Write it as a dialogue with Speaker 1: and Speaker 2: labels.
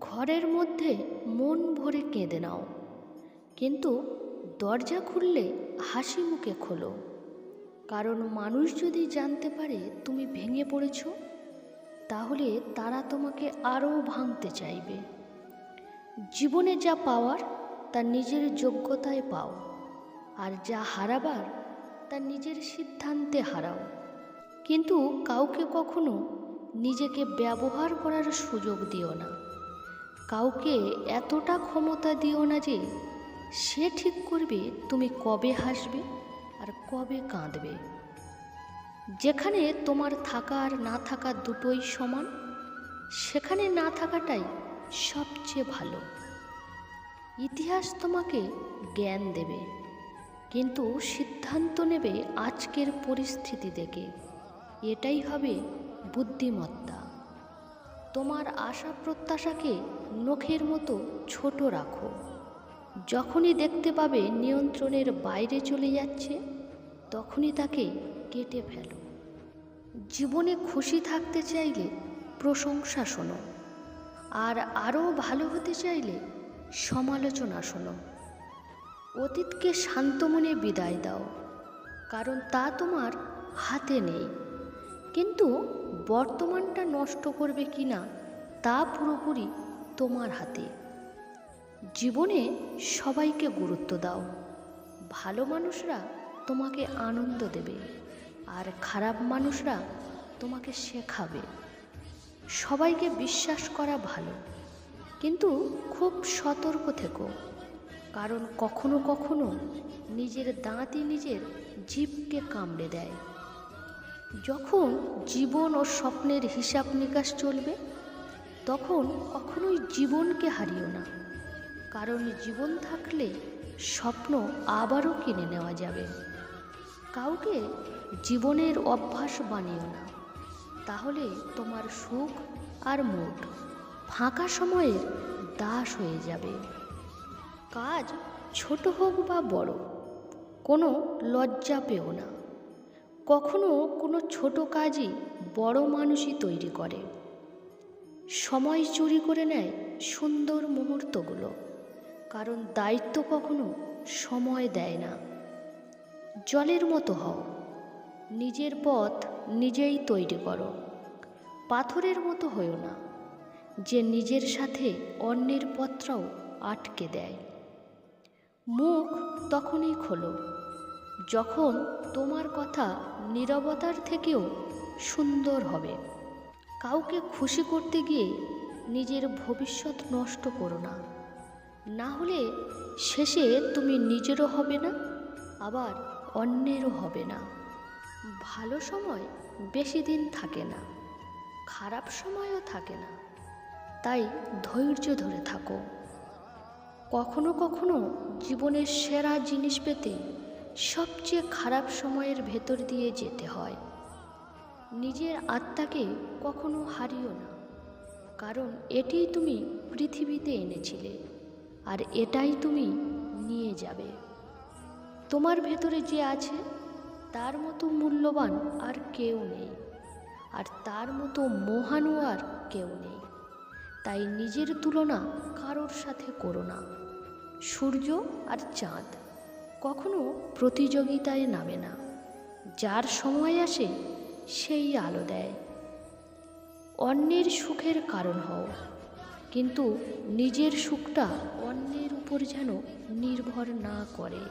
Speaker 1: ঘরের মধ্যে মন ভরে কেঁদে নাও। কিন্তু দরজা খুললে হাসি মুখে খোলো। কারণ মানুষ যদি জানতে পারে তুমি ভেঙে পড়েছ, তাহলে তারা তোমাকে আরও ভাঙতে চাইবে। জীবনে যা পাওয়ার, তা নিজের যোগ্যতায় পাও। আর যা হারাবার, তা নিজের সিদ্ধান্তে হারাও। কিন্তু কাউকে কখনো নিজেকে ব্যবহার করার সুযোগ দিও না। কাউকে এতটা ক্ষমতা দিও না যে সে ঠিক করবে তুমি কবে হাসবে আর কবে কাঁদবে। যেখানে তোমার থাকা আর না থাকা দুটোই সমান, সেখানে না থাকাটাই সবচেয়ে ভালো। ইতিহাস তোমাকে জ্ঞান দেবে, কিন্তু সিদ্ধান্ত নেবে আজকের পরিস্থিতি দেখে। এটাই হবে বুদ্ধিমত্তা। তোমার আশা প্রত্যাশাকে নখের মতো ছোট রাখো। যখনই দেখতে পাবে নিয়ন্ত্রণের বাইরে চলে যাচ্ছে, তখনই তাকে কেটে ফেলো। জীবনে খুশি থাকতে চাইলে প্রশংসা শোনো, আর আরও ভালো হতে চাইলে সমালোচনা শোনো। অতীতকে শান্ত মনে বিদায় দাও, কারণ তা তোমার হাতে নেই। কিন্তু বর্তমানটা নষ্ট করবে কি না, তা পুরোপুরি তোমার হাতে। জীবনে সবাইকে গুরুত্ব দাও। ভালো মানুষরা তোমাকে আনন্দ দেবে আর খারাপ মানুষরা তোমাকে শেখাবে। সবাইকে বিশ্বাস করা ভালো, কিন্তু খুব সতর্ক থেকো। কারণ কখনো কখনো নিজের দাঁতই নিজের জীবকে কামড়ে দেয়। যখন জীবন ও স্বপ্নের হিসাব নিকাশ চলবে, তখন কখনোই জীবনকে হারিও না। কারণ জীবন থাকলে স্বপ্ন আবারও কিনে নেওয়া যাবে। কাউকে জীবনের অভ্যাস বানিও না। তাহলে তোমার সুখ আর মুড ফাঁকা সময়ের দাস হয়ে যাবে। কাজ ছোট হোক বা বড়, কোনো লজ্জা পেও না। কখনো কোনো ছোট কাজই বড় মানুষই তৈরি করে। সময় চুরি করে নেয় সুন্দর মুহূর্তগুলো, কারণ দায়িত্ব কখনো সময় দেয় না। জলের মতো হও, নিজের পথ নিজেই তৈরি করো। পাথরের মতো হয়েও না, যে নিজের সাথে অন্যের পথটাও আটকে দেয়। মুখ তখনই খোলো যখন তোমার কথা নীরবতার থেকেও সুন্দর হবে। কাউকে খুশি করতে গিয়ে নিজের ভবিষ্যৎ নষ্ট করো না। না হলে শেষে তুমি নিজেরও হবে না, আবার অন্যেরও হবে না। ভালো সময় বেশি দিন থাকে না, খারাপ সময়ও থাকে না। তাই ধৈর্য ধরে থাকো। কখনো কখনো জীবনের সেরা জিনিস পেতে সবচেয়ে খারাপ সময়ের ভেতর দিয়ে যেতে হয়। নিজের আত্মাকে কখনো হারিও না। কারণ এটিই তুমি পৃথিবীতে এনেছিলে, আর এটাই তুমি নিয়ে যাবে। তোমার ভেতরে যে আছে, তার মতো মূল্যবান আর কেউ নেই, আর তার মতো মহানও আর কেউ নেই। তাই নিজের তুলনা কারোর সাথে করো না। সূর্য আর চাঁদ। কখনো প্রতিযোগিতায় নামে না। যার সময় আসে, সেই আলো দেয়। অন্যের সুখের কারণ হও, কিন্তু নিজের সুখটা অন্যের উপর যেন নির্ভর না করে।